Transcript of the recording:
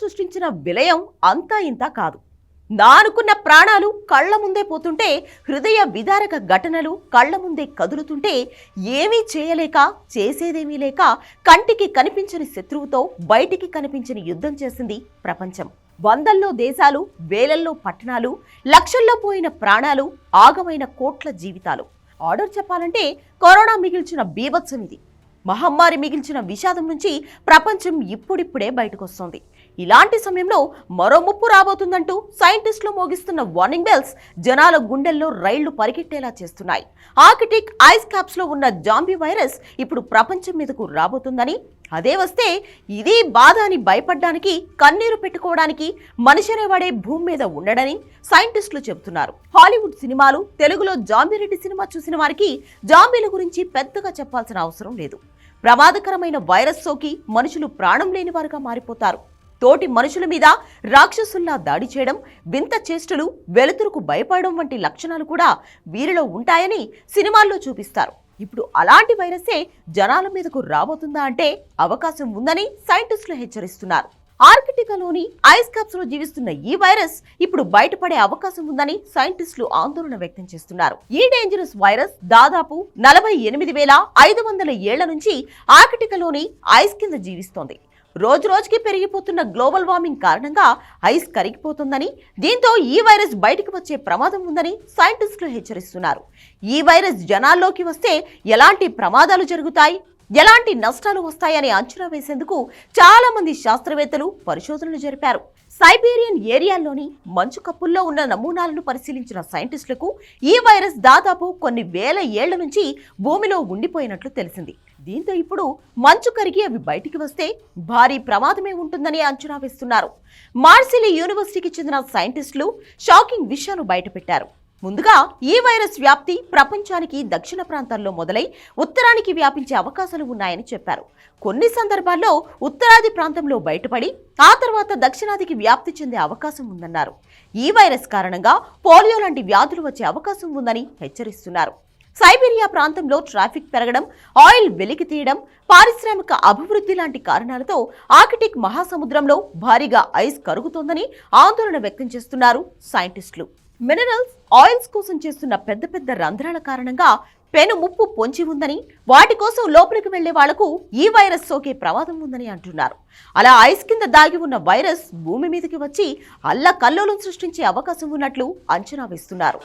సృష్టించిన విలయం అంతా ఇంతా కాదు. నానుకున్న ప్రాణాలు కళ్ళ ముందే పోతుంటే హృదయ విదారక ఘటనలు కళ్ళ ముందే కదులుతుంటే ఏమీ చేయలేక చేసేదేమీ లేక కంటికి కనిపించని శత్రువుతో బయటికి కనిపించని యుద్ధం చేసింది ప్రపంచం. వందల్లో దేశాలు వేలల్లో పట్టణాలు లక్షల్లో పోయిన ప్రాణాలు ఆగమైన కోట్ల జీవితాలు. ఆర్డర్ చెప్పాలంటే కరోనా మిగిల్చిన బీభత్సం ఇది. మహమ్మారి మిగిల్చిన విషాదం నుంచి ప్రపంచం ఇప్పుడిప్పుడే బయటకొస్తోంది. ఇలాంటి సమయంలో మరో ముప్పు రాబోతుందంటూ సైంటిస్టులు మోగిస్తున్న వార్నింగ్ బెల్స్ జనాల గుండెల్లో రైళ్ళు పరిగెట్టేలా చేస్తున్నాయి. ఆర్కిటిక్ ఐస్ క్యాప్స్లో ఉన్న జాంబీ వైరస్ ఇప్పుడు ప్రపంచం మీదకు రాబోతుందని అదే వస్తే ఇది బాధ అని భయపడ్డానికి కన్నీరు పెట్టుకోవడానికి మనిషినే వాడే భూమి మీద ఉండడని సైంటిస్టులు చెబుతున్నారు. హాలీవుడ్ సినిమాలు తెలుగులో జాంబీరెడ్డి సినిమా చూసిన వారికి జాంబీల గురించి పెద్దగా చెప్పాల్సిన అవసరం లేదు. ప్రమాదకరమైన వైరస్ సోకి మనుషులు ప్రాణం లేని వారుగా మారిపోతారు. తోటి మనుషుల మీద రాక్షసుల్లా దాడి చేయడం వింత చేష్టలు వెలుతురుకు భయపడడం వంటి లక్షణాలు కూడా వీరిలో ఉంటాయని సినిమాల్లో చూపిస్తారు. ఇప్పుడు అలాంటి వైరసే జనాల మీదకు రాబోతుందా అంటే అవకాశం ఉందని సైంటిస్టులు హెచ్చరిస్తున్నారు. ఆర్కిటికాలోని ఐస్ క్యాప్స్లో జీవిస్తున్న ఈ వైరస్ ఇప్పుడు బయటపడే అవకాశం ఉందని సైంటిస్టులు ఆందోళన వ్యక్తం చేస్తున్నారు. ఈ డేంజరస్ వైరస్ దాదాపు నలభై ఎనిమిది వేల ఐదు వందల ఏళ్ళ నుంచి ఆర్కిటికాలోని ఐస్ కింద జీవిస్తోంది. రోజు రోజుకి పెరిగిపోతున్న గ్లోబల్ వార్మింగ్ కారణంగా ఐస్ కరిగిపోతుందని దీంతో ఈ వైరస్ బయటకు వచ్చే ప్రమాదం ఉందని సైంటిస్టులు హెచ్చరిస్తున్నారు. ఈ వైరస్ జనాల్లోకి వస్తే ఎలాంటి ప్రమాదాలు జరుగుతాయి? ఎలాంటి నష్టాలు వస్తాయని అంచనా వేసేందుకు చాలా మంది శాస్త్రవేత్తలు పరిశోధనలు జరిపారు. సైబీరియన్ ఏరియాల్లోని మంచు కప్పుల్లో ఉన్న నమూనాలను పరిశీలించిన సైంటిస్టులకు ఈ వైరస్ దాదాపు కొన్ని వేల ఏళ్ళ నుంచి భూమిలో ఉండిపోయినట్లు తెలిసింది. దీంతో ఇప్పుడు మంచు కరిగి అవి బయటికి వస్తే భారీ ప్రమాదమే ఉంటుందని అంచనా వేస్తున్నారు. మార్సిలి యూనివర్సిటీకి చెందిన సైంటిస్టులు షాకింగ్ విషయాలు బయటపెట్టారు. ముందుగా ఈ వైరస్ వ్యాప్తి ప్రపంచానికి దక్షిణ ప్రాంతాల్లో మొదలై ఉత్తరానికి వ్యాపించే అవకాశాలు ఉన్నాయని చెప్పారు. కొన్ని సందర్భాల్లో ఉత్తరాది ప్రాంతంలో బయటపడి ఆ తర్వాత దక్షిణాదికి వ్యాప్తి చెందే అవకాశం ఉందన్నారు. ఈ వైరస్ కారణంగా పోలియో లాంటి వ్యాధులు వచ్చే అవకాశం ఉందని హెచ్చరిస్తున్నారు. సైబీరియా ప్రాంతంలో ట్రాఫిక్ పెరగడం ఆయిల్ వెలికి తీయడం పారిశ్రామిక అభివృద్ధి లాంటి కారణాలతో ఆర్కిటిక్ మహాసముద్రంలో భారీగా ఐస్ కరుగుతోందని ఆందోళన వ్యక్తం చేస్తున్నారు సైంటిస్టులు. మినరల్స్ ఆయిల్స్ కోసం చేస్తున్న పెద్ద పెద్ద రంధ్రాల కారణంగా పెను ముప్పు పొంచి ఉందని వాటి కోసం లోపలికి వెళ్ళే వాళ్ళకు ఈ వైరస్ సోకే ప్రమాదం ఉందని అంటున్నారు. అలా ఐస్ కింద దాగి ఉన్న వైరస్ భూమి మీదకి వచ్చి అల్ల కల్లోలం సృష్టించే అవకాశం ఉన్నట్లు అంచనా వేస్తున్నారు.